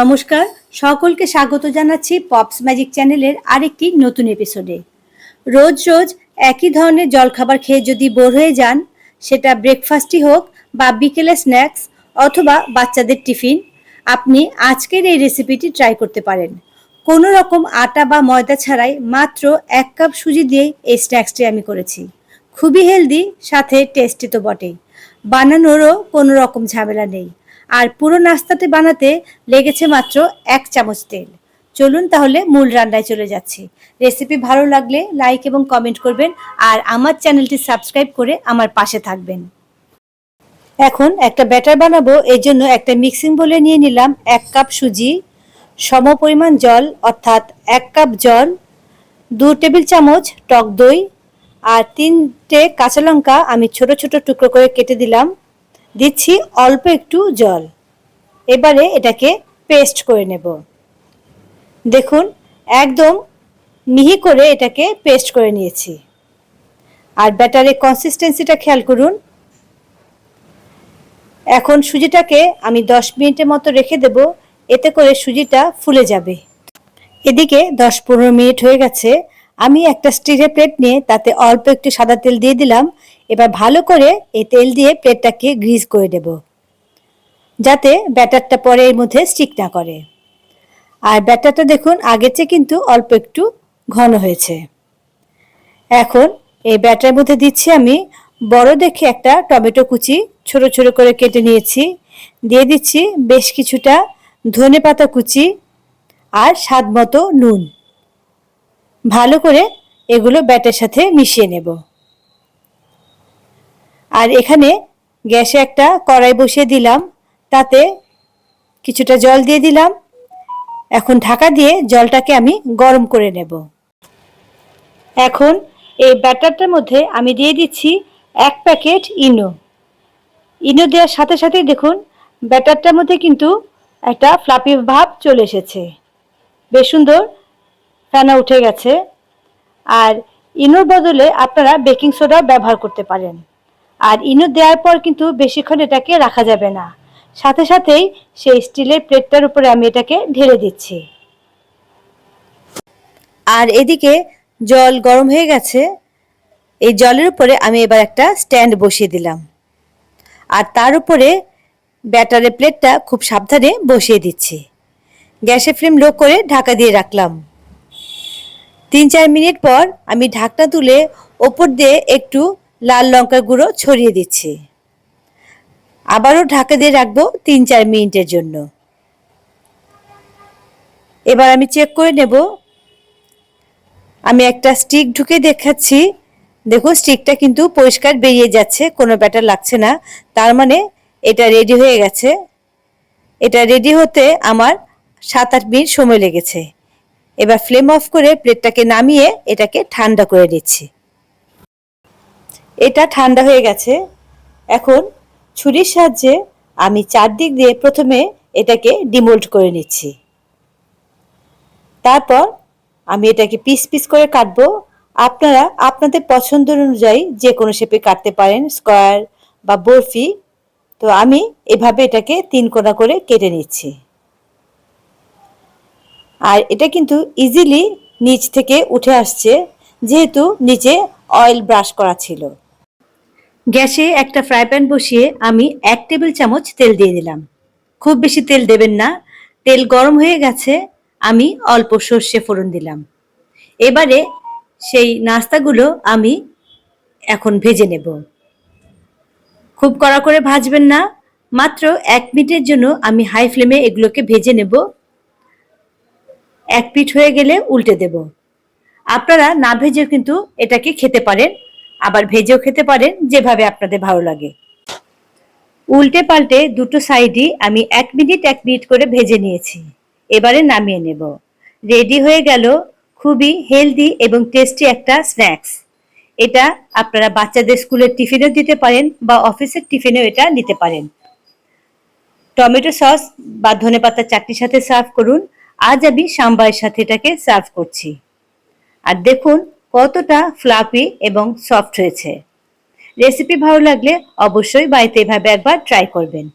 নমস্কার, সকলকে স্বাগত জানাচ্ছি পপস ম্যাজিক চ্যানেলের আরেকটি নতুন এপিসোডে রোজ রোজ একই ধরনের জলখাবার খেয়ে যদি বোর হয়ে যান, সেটা ব্রেকফাস্টই হোক বা বিকেলে স্ন্যাক্স অথবা বাচ্চাদের টিফিন, আপনি আজকের এই রেসিপিটি ট্রাই করতে পারেন। কোনো রকম আটা বা ময়দা ছাড়াই মাত্র এক কাপ সুজি দিয়েই এই স্ন্যাক্সটি আমি করেছি। খুবই হেলদি সাথে টেস্টি তো বটেই। বানানোরও কোনো রকম ঝামেলা নেই। আর পুরো নাস্তাটি বানাতে লেগেছে মাত্র এক চামচ তেল। চলুন তাহলে মূল রান্নায় চলে যাচ্ছি। রেসিপি ভালো লাগলে লাইক এবং কমেন্ট করবেন আর আমার চ্যানেলটি সাবস্ক্রাইব করে আমার পাশে থাকবেন। এখন একটা ব্যাটার বানাবো, এর জন্য একটা মিক্সিং বলে নিয়ে নিলাম এক কাপ সুজি, সম পরিমাণ জল, অর্থাৎ এক কাপ জল, দু টেবিল চামচ টক দই, আর তিনটে কাঁচা লঙ্কা আমি ছোট ছোট টুকরো করে কেটে দিলাম। দিচ্ছি অল্প একটু জল। এবারে এটাকে পেস্ট করে নেব। দেখুন, একদম মিহি করে এটাকে পেস্ট করে নিয়েছি। আর ব্যাটারের কনসিস্টেন্সিটা খেয়াল করুন। এখন সুজিটাকে আমি দশ মিনিটের মতো রেখে দেব, এতে করে সুজিটা ফুলে যাবে। এদিকে দশ পনেরো মিনিট হয়ে গেছে। আমি একটা স্টিলের প্লেট নিয়ে তাতে অল্প একটু সাদা তেল দিয়ে দিলাম। এবার ভালো করে এই তেল দিয়ে প্লেটটাকে গ্রিজ করে দেব যাতে ব্যাটারটা পরে এর মধ্যে স্টিক না করে। আর ব্যাটারটা দেখুন, আগের চেয়ে কিন্তু অল্প একটু ঘন হয়েছে। এখন এই ব্যাটারের মধ্যে দিচ্ছি আমি বড় দেখে একটা টমেটো কুচি, ছোট ছোট করে কেটে নিয়েছি। দিয়ে দিচ্ছি বেশ কিছুটা ধনে পাতা কুচি আর স্বাদ মতো নুন। ভালো করে এগুলো ব্যাটের সাথে মিশিয়ে নেব। আর এখানে গ্যাসে একটা কড়াই বসিয়ে দিলাম, তাতে কিছুটা জল দিয়ে দিলাম। এখন ঢাকা দিয়ে জলটাকে আমি গরম করে নেব। এখন এই ব্যাটারটার মধ্যে আমি দিয়ে দিচ্ছি এক প্যাকেট ইনো। ইনো দেওয়ার সাথে সাথে দেখুন, ব্যাটারটার মধ্যে কিন্তু একটা ফ্লাপি ভাব চলে এসেছে। বেশ সুন্দর ফেনা উঠে গেছে। আর ইনোর বদলে আপনারা বেকিং সোডা ব্যবহার করতে পারেন। আর ইনো দেওয়ার পর কিন্তু বেশিক্ষণ এটাকে রাখা যাবে না। সাথে সাথেই সেই স্টিলের প্লেটটার উপরে আমি এটাকে ঢেলে দিচ্ছি। আর এদিকে জল গরম হয়ে গেছে। এই জলের উপরে আমি এবার একটা স্ট্যান্ড বসিয়ে দিলাম। আর তার উপরে ব্যাটারের প্লেটটা খুব সাবধানে বসিয়ে দিচ্ছি। গ্যাসের ফ্লেম লো করে ঢাকা দিয়ে রাখলাম। তিন চার মিনিট পর আমি ঢাকনা তুলে ওপর দিয়ে একটু লাল লঙ্কার গুঁড়ো ছড়িয়ে দিচ্ছি। আবারও ঢাকা দিয়ে রাখব তিন চার মিনিটের জন্য। এবার আমি চেক করে নেব। আমি একটা স্টিক ঢুকে দেখাচ্ছি। দেখো স্টিকটা কিন্তু পরিষ্কার বেরিয়ে যাচ্ছে, কোনো ব্যাটার লাগছে না। তার মানে এটা রেডি হয়ে গেছে। এটা রেডি হতে আমার সাত আট মিনিট সময় লেগেছে। এবার ফ্লেম অফ করে প্লেটটাকে নামিয়ে এটাকে ঠান্ডা করে নিচ্ছি। এটা ঠান্ডা হয়ে গেছে। এখন ছুরির সাহায্যে আমি চারদিক দিয়ে প্রথমে এটাকে ডিমোল্ড করে নিচ্ছি। তারপর আমি এটাকে পিস পিস করে কাটবো। আপনারা আপনাদের পছন্দ অনুযায়ী যে কোনো শেপে কাটতে পারেন স্কোয়ার বা বরফি। তো আমি এভাবে এটাকে তিন কোনা করে কেটে নিচ্ছি। আর এটা কিন্তু ইজিলি নিচ থেকে উঠে আসছে, যেহেতু নিচে অয়েল ব্রাশ করা ছিল। গ্যাসে একটা ফ্রাই প্যান বসিয়ে আমি এক টেবিল চামচ তেল দিয়ে দিলাম। খুব বেশি তেল দেবেন না, তেল গরম হয়ে গেছে, আমি অল্প সর্ষে ফোড়ন দিলাম। এবারে সেই নাস্তাগুলো আমি এখন ভেজে নেব। খুব কড়া করে ভাজবেন না, মাত্র এক মিনিটের জন্য আমি হাই ফ্লেমে এগুলোকে ভেজে নেব। এক পিঠ হয়ে গেলে উল্টে দেব। আপনারা না ভেজেও কিন্তু এটাকে খেতে পারেন। আবার ভেজেও খেতে পারেন, যেভাবে আপনাদের ভালো লাগে। উল্টে পাল্টে দুটো সাইডই আমি এক মিনিট এক মিনিট করে ভেজে নিয়েছি। এবারে নামিয়ে নেব। রেডি হয়ে গেল খুবই হেলদি এবং টেস্টি একটা স্ন্যাক্স এটা আপনারা বাচ্চাদের স্কুলের টিফিনেও দিতে পারেন বা অফিসের টিফিনেও এটা নিতে পারেন। টমেটো সস বা ধনে ধনেপাতা চাটনির সাথে সার্ভ করুন। আজ আমি সাম্বারের সাথে এটাকে সার্ভ করছি। আর দেখুন কতটা ফ্লাপি এবং সফট হয়েছে? রেসিপি ভালো লাগলে অবশ্যই বাড়িতে এভাবে একবার ট্রাই করবেন।